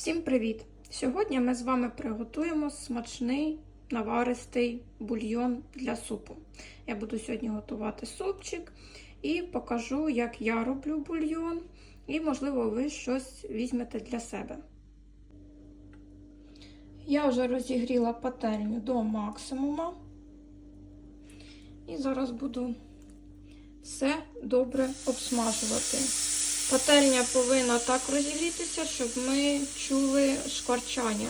Всім привіт! Сьогодні ми з вами приготуємо смачний наваристий бульйон для супу. Я буду сьогодні готувати супчик і покажу, як я роблю бульйон, і, можливо, ви щось візьмете для себе. Я вже розігріла пательню до максимума. І зараз буду все добре обсмажувати. Пательня повинна так розігрітися, щоб ми чули шкварчання.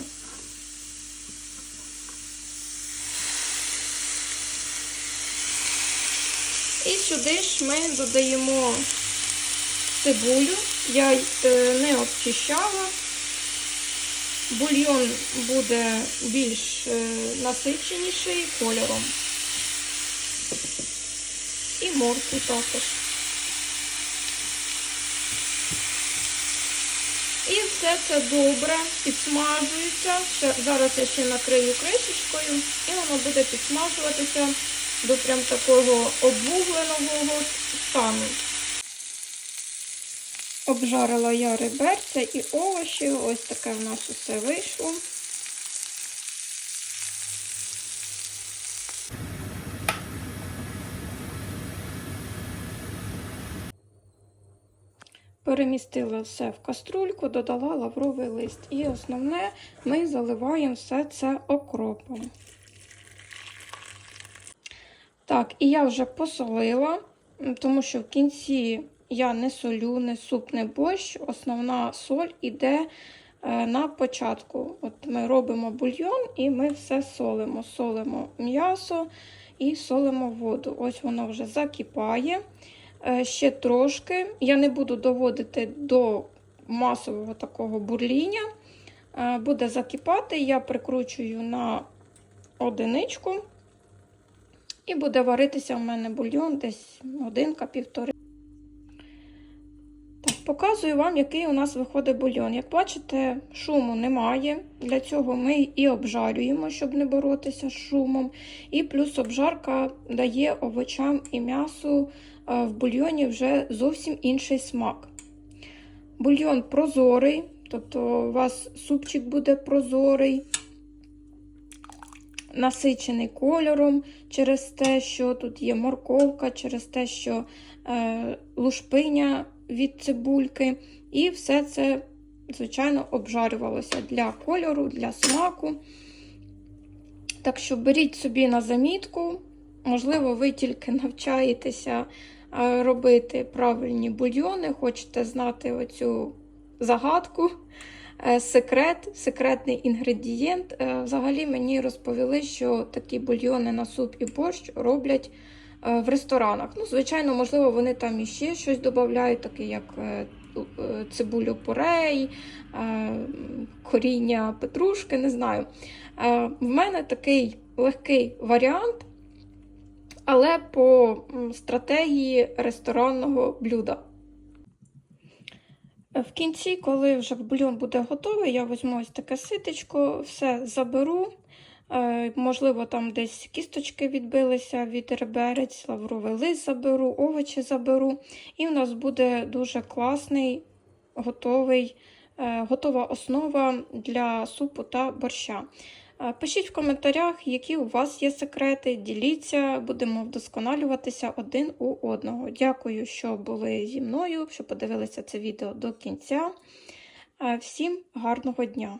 І сюди ж ми додаємо цибулю. Я е, не обчищала. Бульйон буде більш е, насиченіший кольором. І моркву також. Все це добре підсмажується. Зараз я ще накрию кришечкою, і воно буде підсмажуватися до прям такого обвугленого стану. Обжарила я реберця і овочі. Ось таке в нас усе вийшло. Перемістила все в каструльку, додала лавровий лист. І основне ми заливаємо все це окропом. Так, і я вже посолила, тому що в кінці я не солю, не суп, не борщ. Основна соль іде на початку. От Ми робимо бульйон і ми все солимо. Солимо м'ясо і солимо воду. Ось воно вже закипає. Ще трошки. Я не буду доводити до масового такого бурління. Буде закипати, я прикручую на одиничку. І буде варитися в мене бульйон десь годинка-півтори. Показую вам, який у нас виходить бульйон. Як бачите, шуму немає. Для цього ми і обжарюємо, щоб не боротися з шумом. І плюс обжарка дає овочам і м'ясу в бульйоні вже зовсім інший смак. Бульйон прозорий, тобто у вас супчик буде прозорий, насичений кольором через те, що тут є морковка, через те, що е, лушпиня від цибульки. І все це, звичайно, обжарювалося для кольору, для смаку. Так що беріть собі на замітку. Можливо, ви тільки навчаєтеся робити правильні бульйони, хочете знати оцю загадку, секрет, секретний інгредієнт. Взагалі мені розповіли, що такі бульйони на суп і борщ роблять в ресторанах. Ну, Звичайно, можливо, вони там іще щось додають, таке як цибулю порей, коріння петрушки, не знаю. В мене такий легкий варіант але по стратегії ресторанного блюда. В кінці, коли вже бульйон буде готовий, я візьму ось таке ситечко, все заберу. Можливо, там десь кісточки відбилися від реберець, лавровий лист заберу, овочі заберу. І в нас буде дуже класний, готовий, готова основа для супу та борща. Пишіть в коментарях, які у вас є секрети, діліться, будемо вдосконалюватися один у одного. Дякую, що були зі мною, що подивилися це відео до кінця. Всім гарного дня!